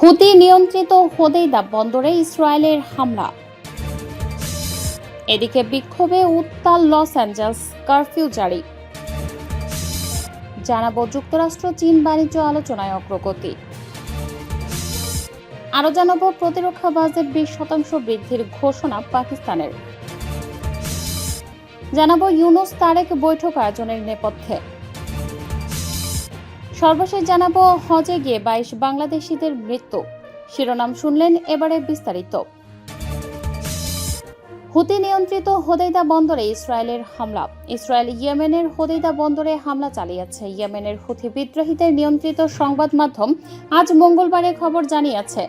হুতি নিয়ন্ত্রিত হোদেইদা বন্দরে ইসরায়েলের হামলা। এদিকে বিক্ষোভে উত্তাল লস অ্যাঞ্জেলস কারফিউ জারি। জানাব যুক্তরাষ্ট্র, চীন বাণিজ্য আলোচনায় অগ্রগতি। আরও জানাব প্রতিরক্ষা বাজেট বিশ শতাংশ বৃদ্ধির ঘোষণা পাকিস্তানের। জানাব ইউনুস তারেক বৈঠক আয়োজনের নেপথ্যে। সর্বশেষ জানাব হজে গিয়ে বাইশ বাংলাদেশিদের মৃত্যু। শিরোনাম শুনলেন এবারে বিস্তারিত। হুতি নিয়ন্ত্রিত হোদেইদা বন্দরে ইসরায়েলের হামলা। ইসরায়েল ইয়েমেনের হোদেইদা বন্দরে হামলা চালিয়েছে। ইয়েমেনের হুথি বিদ্রোহীদের নিয়ন্ত্রিত সংবাদ মাধ্যম আজ মঙ্গলবারে খবর জানিয়েছে।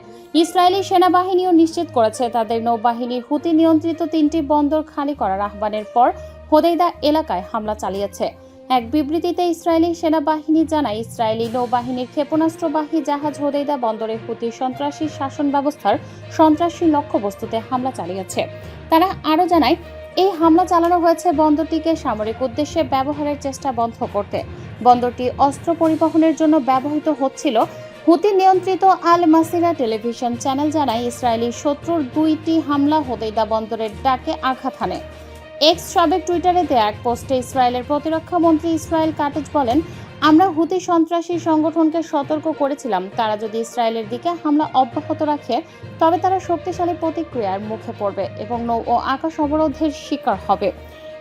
ইসরায়েলি সেনাবাহিনীও নিশ্চিত করেছে তাদের নৌবাহিনী হুতি নিয়ন্ত্রিত তিনটি বন্দর খালি করার আহ্বানের পর হোদেইদা এলাকায় হামলা চালিয়েছে। এক বিবৃতিতে ইসরায়েলি সেনাবাহিনী জানায়, ইসরায়েলি নৌবাহিনীর ক্ষেপণাস্ত্রবাহী জাহাজ হোদেইদা বন্দরে হুতি সন্ত্রাসী শাসন ব্যবস্থার সন্ত্রাসী লক্ষ্যবস্তুতে হামলা চালিয়েছে। তারা আরও জানায়, এই হামলা চালানো হয়েছে বন্দরটিকে সামরিক উদ্দেশ্যে ব্যবহারের চেষ্টা বন্ধ করতে। বন্দরটি অস্ত্র পরিবহনের জন্য ব্যবহৃত হচ্ছিল। হুতি নিয়ন্ত্রিত আল মাসিরা টেলিভিশন চ্যানেল জানায়, ইসরায়েলি শত্রুর দুইটি হামলা হোদেইদা বন্দরের ডাকে আঘাত হানে। এক্স সাবেক টুইটারে দেয়া এক পোস্টে ইসরায়েলের প্রতিরক্ষা মন্ত্রী ইসরায়েল কাটেজ বলেন, আমরা হুতি সন্ত্রাসী সংগঠনকে সতর্ক করেছিলাম। তারা যদি ইসরায়েলের দিকে হামলা অব্যাহত রাখে, তবে তারা শক্তিশালী প্রতিক্রিয়ার মুখে পড়বে এবং নৌ ও আকাশ অবরোধের শিকার হবে।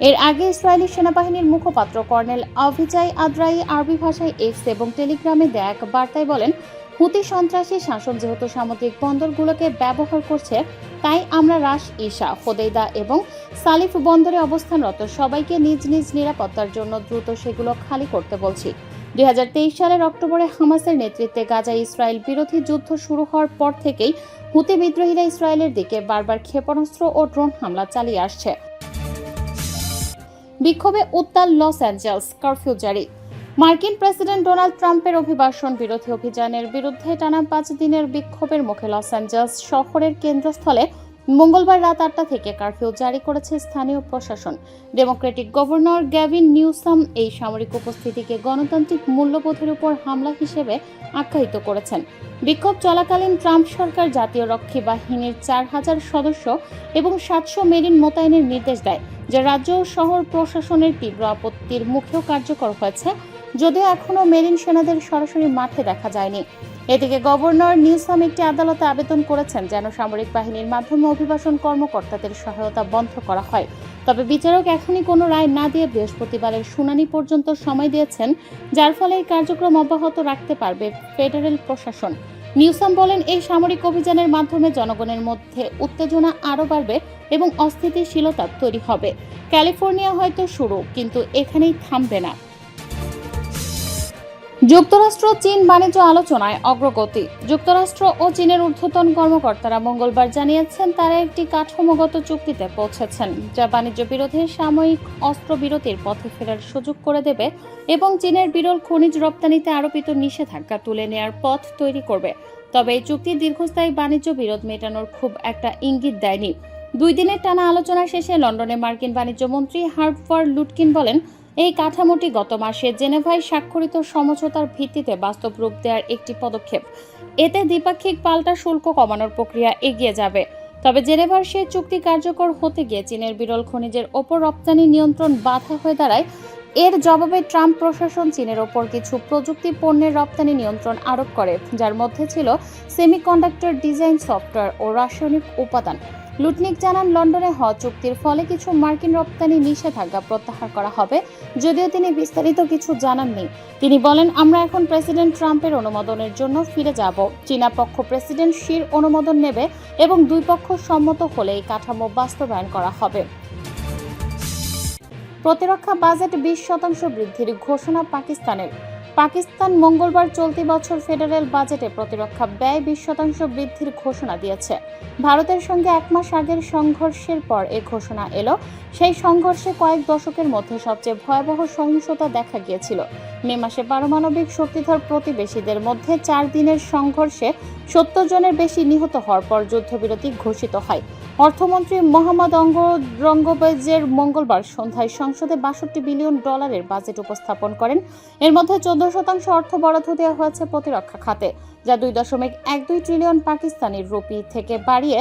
এর আগে ইসরায়েলি সেনাবাহিনীর মুখপাত্র কর্নেল অভিজাই আদ্রাই আরবি ভাষায় এক্স এবং টেলিগ্রামে দেয়া এক বার্তায় বলেন হুতি সন্ত্রাসী শাসন যেহেতু সামুদ্রিক বন্দরগুলোকে ব্যবহার করছে, তাই আমরা রাস ঈশা হোদেইদা এবং সালিফ বন্দরে অবস্থানরত সবাইকে নিজ নিজ নিরাপত্তার জন্য দ্রুত সেগুলো খালি করতে বলছি। দু হাজার তেইশ সালের অক্টোবরে হামাসের নেতৃত্বে গাজা ইসরায়েল বিরোধী যুদ্ধ শুরু হওয়ার পর থেকেই হুতি বিদ্রোহীরা ইসরায়েলের দিকে বারবার ক্ষেপণাস্ত্র ও ড্রোন হামলা চালিয়ে আসছে। বিক্ষোভে উত্তাল লস অ্যাঞ্জেলস, কারফিউ জারি। মার্কিন প্রেসিডেন্ট ডোনাল্ড ট্রাম্পের অভিবাসন বিরোধী অভিযানের বিরুদ্ধে টানা পাঁচ দিনের বিক্ষোভের মুখে লস অ্যাঞ্জেলস শহরের কেন্দ্রস্থলে মঙ্গলবার রাত আটটা থেকে কারফিউ জারি করেছে স্থানীয় প্রশাসন। ডেমোক্রেটিক গভর্নর গ্যাভিন নিউসাম এই সামরিক উপস্থিতিকে গণতান্ত্রিক মূল্যবোধের উপর হামলা হিসেবে আখ্যায়িত করেছেন। বিক্ষোভ চলাকালীন ট্রাম্প সরকার জাতীয় রক্ষী বাহিনীর চার হাজার সদস্য এবং সাতশো মেরিন মোতায়েনের নির্দেশ দেয়, যা রাজ্য ও শহর প্রশাসনের তীব্র আপত্তির মুখেও কার্যকর হয়েছে। যদিও এখনও মেরিন সেনাদের সরাসরি মাঠে দেখা যায়নি। এদিকে গভর্নর নিউসাম একটি আদালতে আবেদন করেছেন যেন সামরিক বাহিনীর মাধ্যমে অভিবাসন কর্মকর্তাদের সহায়তা বন্ধ করা হয়। তবে বিচারক এখনই কোনো রায় না দিয়ে বৃহস্পতিবারের শুনানি পর্যন্ত সময় দিয়েছেন, যার ফলে এই কার্যক্রম অব্যাহত রাখতে পারবে ফেডারেল প্রশাসন। নিউসাম বলেন, এই সামরিক অভিযানের মাধ্যমে জনগণের মধ্যে উত্তেজনা আরও বাড়বে এবং অস্থিতিশীলতা তৈরি হবে। ক্যালিফোর্নিয়া হয়তো শুরু, কিন্তু এখানেই থামবে না। যুক্তরাষ্ট্র, চীন বাণিজ্য আলোচনায় অগ্রগতি। যুক্তরাষ্ট্র ও চীনের ঊর্ধ্বতন কর্মকর্তারা মঙ্গলবার জানিয়েছেন, তারা একটি কাঠামোগত চুক্তিতে পৌঁছেছেন, যা বাণিজ্য বিরোধী সাময়িক অস্ত্রবিরতির পথে ফেরার সুযোগ করে দেবে এবং চীনের বিরল খনিজ রপ্তানিতে আরোপিত নিষেধাজ্ঞা তুলে নেয়ার পথ তৈরি করবে। তবে এই চুক্তি দীর্ঘস্থায়ী বাণিজ্য বিরোধ মেটানোর খুব একটা ইঙ্গিত দেয়নি। দুই দিনের টানা আলোচনা শেষে লন্ডনে মার্কিন বাণিজ্য মন্ত্রী হার্পার লুটকিন বলেন এই কাঠামোটি গত মাসে জেনেভায় স্বাক্ষরিত সমঝোতার ভিত্তিতে বাস্তব রূপ দেওয়ার একটি পদক্ষেপ। এতে দ্বিপাক্ষিক পাল্টা শুল্ক কমানোর প্রক্রিয়া এগিয়ে যাবে। তবে জেনেভার সেই চুক্তি কার্যকর হতে গিয়ে চীনের বিরল খনিজের ওপর রপ্তানি নিয়ন্ত্রণ বাধা হয়ে দাঁড়ায়। এর জবাবে ট্রাম্প প্রশাসন চীনের ওপর কিছু প্রযুক্তি পণ্যের রপ্তানি নিয়ন্ত্রণ আরোপ করে, যার মধ্যে ছিল সেমিকন্ডাক্টর ডিজাইন সফটওয়্যার ও রাসায়নিক উপাদান। লুটনিক জানান, লন্ডনে হওয়া চুক্তির ফলে কিছু মার্কিন রপ্তানি নিষেধাজ্ঞা প্রত্যাহার করা হবে, যদিও তিনি বিস্তারিত কিছু জানাননি। তিনি বলেন, আমরা এখন প্রেসিডেন্ট ট্রাম্পের অনুমোদনের জন্য ফিরে যাব। চীনা পক্ষ প্রেসিডেন্ট শির অনুমোদন নেবে এবং দুই পক্ষ সম্মত হলে এই কাঠামো বাস্তবায়ন করা হবে। প্রতিরক্ষা বাজেট বিশ শতাংশ বৃদ্ধির ঘোষণা পাকিস্তানের। পাকিস্তান মঙ্গলবার চলতি বছর ফেডারেল বাজেটে প্রতিরক্ষা ব্যয় বিশ শতাংশ বৃদ্ধির ঘোষণা দিয়েছে। ভারতের সঙ্গে এক মাস আগের সংঘর্ষের পর এ ঘোষণা এলো। সেই সংঘর্ষে কয়েক দশকের মধ্যে সবচেয়ে ভয়াবহ সহিংসতা দেখা গিয়েছিল। মে মাসে পারমাণবিক শক্তিধর প্রতিবেশীদের মধ্যে চার দিনের সংঘর্ষে সত্তর জনের বেশি নিহত হওয়ার পর যুদ্ধবিরতি ঘোষিত হয়। অর্থমন্ত্রী মোহাম্মদ অঙ্গ অঙ্গরঙ্গবেজের মঙ্গলবার সন্ধ্যায় সংসদে বাষট্টি বিলিয়ন ডলারের বাজেট উপস্থাপন করেন। এর মধ্যে চোদ্দ শতাংশ অর্থ বরাদ্দ দেওয়া হয়েছে প্রতিরক্ষা খাতে, যা দুই দশমিক এক দুই ট্রিলিয়ন পাকিস্তানি রুপি থেকে বাড়িয়ে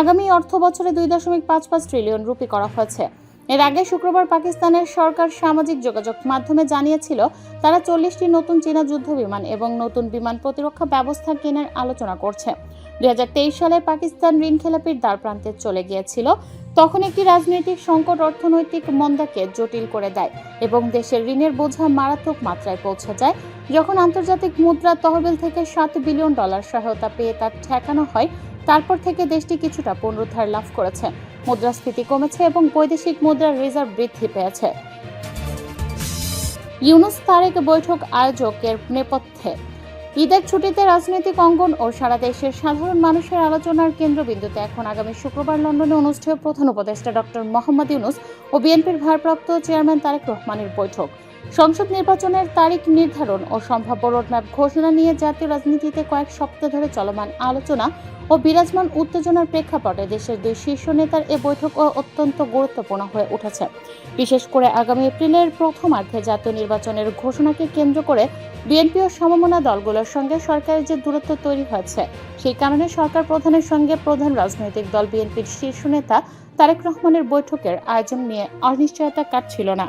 আগামী অর্থ বছরে দুই দশমিক পাঁচ পাঁচ ট্রিলিয়ন রুপি করা হয়েছে। এর আগে শুক্রবার পাকিস্তানের সরকার সামাজিক যোগাযোগ মাধ্যমে জানিয়েছিল, তারা চল্লিশটি নতুন চীনা যুদ্ধ বিমান এবং নতুন বিমান প্রতিরক্ষা ব্যবস্থা কেনার আলোচনা করছে। দু হাজার তেইশ সালে পাকিস্তান ঋণ খেলাপির দ্বার প্রান্তে চলে গিয়েছিল, তখন একটি রাজনৈতিক সংকট অর্থনৈতিক মন্দাকে জটিল করে দেয় এবং দেশের ঋণের বোঝা মারাত্মক মাত্রায় পৌঁছে যায়। যখন আন্তর্জাতিক মুদ্রা তহবিল থেকে সাত বিলিয়ন ডলার সহায়তা পেয়ে তা ঠেকানো হয়, তারপর থেকে দেশটি কিছুটা পুনরুদ্ধার লাভ করেছে। মুদ্রাস্ফীতি কমেছে এবং বৈদেশিক মুদ্রার রিজার্ভ বৃদ্ধি পেয়েছে। ইউনুস তারেক বৈঠক আয়োজকের নেপথ্যে ঈদের ছুটিতে রাজনৈতিক অঙ্গন ও সারা দেশের সাধারণ মানুষের আলোচনার কেন্দ্রবিন্দুতে এখন আগামী শুক্রবার লন্ডনে অনুষ্ঠেয় প্রধান উপদেষ্টা ডক্টর মোহাম্মদ ইউনুস ও বিএনপির ভারপ্রাপ্ত চেয়ারম্যান তারেক রহমানের বৈঠক। সংসদ নির্বাচনের তারিখ নির্ধারণ ও সম্ভাব্য রোডম্যাপ ঘোষণা নিয়ে জাতীয় রাজনীতিতে কয়েক সপ্তাহ ধরে চলমান আলোচনা ও বিরাজমান উত্তেজনার প্রেক্ষাপটে দেশের দুই শীর্ষ নেতার এ বৈঠক অত্যন্ত গুরুত্বপূর্ণ হয়ে উঠেছে। বিশেষ করে আগামী এপ্রিলের প্রথমার্ধে জাতীয় নির্বাচনের ঘোষণাকে কেন্দ্র করে বিএনপি ও সমমনা দলগুলোর সঙ্গে সরকারের যে দূরত্ব তৈরি হয়েছে, সেই কারণে সরকার প্রধানের সঙ্গে প্রধান রাজনৈতিক দল বিএনপির শীর্ষ নেতা তারেক রহমানের বৈঠকের আয়োজন নিয়ে অনিশ্চয়তা কাটছিল না।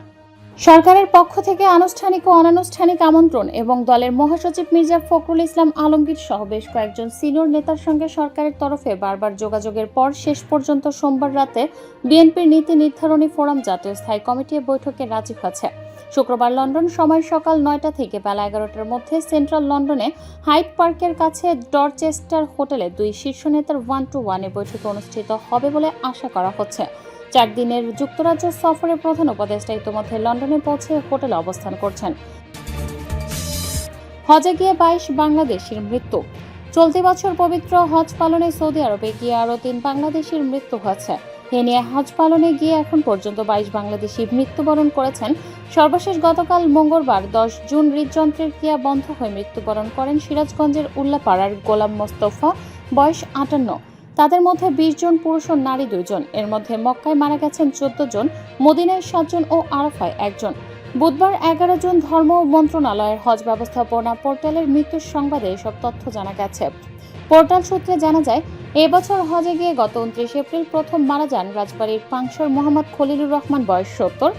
সরকারের পক্ষ থেকে আনুষ্ঠানিক ও অনানুষ্ঠানিক আমন্ত্রণ এবং দলের মহাসচিব মির্জা ফখরুল ইসলাম আলমগীর সহ বেশ কয়েকজন সিনিয়র নেতার সঙ্গে সরকারের তরফে বারবার যোগাযোগের পর শেষ পর্যন্ত সোমবার রাতে বিএনপির নীতি নির্ধারণী ফোরাম জাতীয় স্থায়ী কমিটি বৈঠকে রাজি হয়েছে। শুক্রবার লন্ডন সময় সকাল নয়টা থেকে বেলা এগারোটার মধ্যে সেন্ট্রাল লন্ডনে হাইট পার্কের কাছে ডরচেস্টার হোটেলে দুই শীর্ষ নেতার ওয়ান টু ওয়ানে বৈঠক অনুষ্ঠিত হবে বলে আশা করা হচ্ছে। চার দিনের যুক্তরাজ্য সফরে প্রধান উপদেষ্টা ইতিমধ্যে লন্ডনে পৌঁছে হোটেলে অবস্থান করছেন। হজে গিয়ে বাইশ বাংলাদেশির মৃত্যু। চলতি বছর পবিত্র হজ পালনে সৌদি আরবে গিয়ে আরও তিন বাংলাদেশির মৃত্যু হয়েছে। এ নিয়ে হজ পালনে গিয়ে এখন পর্যন্ত বাইশ বাংলাদেশি মৃত্যুবরণ করেছেন। সর্বশেষ গতকাল মঙ্গলবার দশ জুন হৃদযন্ত্রের ক্রিয়া বন্ধ হয়ে মৃত্যুবরণ করেন সিরাজগঞ্জের উল্লাপাড়ার গোলাম মোস্তফা, বয়স আটান্ন। তাদের মধ্যে বিশ জন পুরুষ ও নারী দুইজন। এর মধ্যে মক্কায় মারা গেছেন চোদ্দ জন, মদিনায় সাতজন ও আরাফায় একজন বুধবার এগারো জন ধর্ম মন্ত্রণালয়ের হজ ব্যবস্থাপনা পোর্টালের মৃত্যুর সংবাদে এসব তথ্য জানা গেছে। পোর্টাল সূত্রে জানা যায়, এবছর হজে গিয়ে গত উনত্রিশ এপ্রিল প্রথম মারা যান রাজবাড়ির পাংশর মোহাম্মদ খলিলুর রহমান, বয়স সত্তর।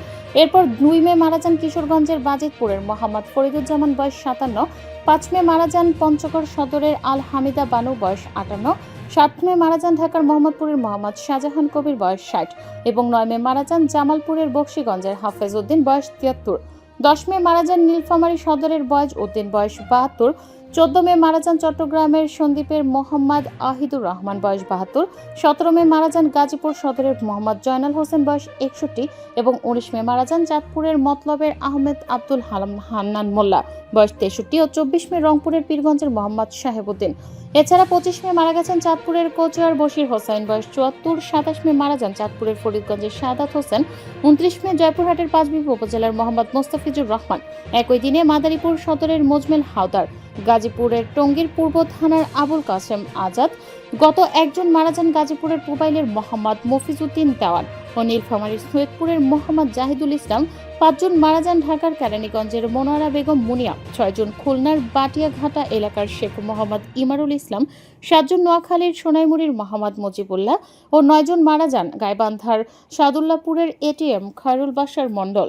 এরপর দুই মে মারা যান কিশোরগঞ্জের বাজিতপুরের মোহাম্মদ ফরিদুজ্জামান, বয়স সাতান্ন। পাঁচ মে মারা যান পঞ্চগড় সদরের আল হামিদা বানু, বয়স আটান্ন। সাত মে মারা যান ঢাকার মোহাম্মদপুরের মোহাম্মদ শাহজাহান কবির বয়স ষাট এবং নয় মে মারা যান জামালপুরের বক্সিগঞ্জের হাফেজ উদ্দিন বয়স তিয়াত্তর। দশ মে মারা যান নীলফামারী সদরের বয়স উদ্দিন বয়স বাহাত্তর। চোদ্দ মে মারা যান চট্টগ্রামের সন্দ্বীপের মোহাম্মদ আহিদুর রহমান বয়স বাহাত্তর। সতেরো মে মারা যান গাজীপুর সদরের মোহাম্মদ জয়নাল হোসেন বয়স একষট্টি এবং উনিশ মে মারা যান চাঁদপুরের মতলবের আহমেদ আব্দুল হালাম হান্নান মোল্লা বয়স তেষট্টি ও চব্বিশ মে রংপুরের পীরগঞ্জের মোহাম্মদ সাহেবুদ্দিন এছাড়া পঁচিশ মে মারা গেছেন চাঁদপুরের কোচুয়ার বশির হোসেন। বয়স চুয়াত্তর, সাতাশ মে মারা যান চাঁদপুরের ফরিদগঞ্জের সাদাত হোসেন। উনত্রিশ মে জয়পুরহাটের পাঁচবিবি উপজেলার মোহাম্মদ মোস্তাফিজুর রহমান। একই দিনে মাদারীপুর সদরের মোজমেল হাওদার। গাজীপুরের টঙ্গীর পূর্ব থানার আবুল কাসেম আজাদ। গত একজন মারা যান গাজীপুরের পুবাইলের মোহাম্মদ মফিজউদ্দিন দেওয়ান ও নীলফামারীর সৈয়দপুরের মোহাম্মদ জাহিদুল ইসলাম পাঁচজন মারা যান ঢাকার কেরানীগঞ্জের মনোয়ারা বেগম মুনিয়া, ছয়জন খুলনার বাটিয়াঘাটা এলাকার শেখ মোহাম্মদ ইমারুল ইসলাম, সাতজন নোয়াখালীর সোনাইমুড়ির মোহাম্মদ মুজিবুল্লাহ ও নয়জন মারা যান গাইবান্ধার সাদুল্লাপুরের এটিএম খায়রুল বাসার মণ্ডল।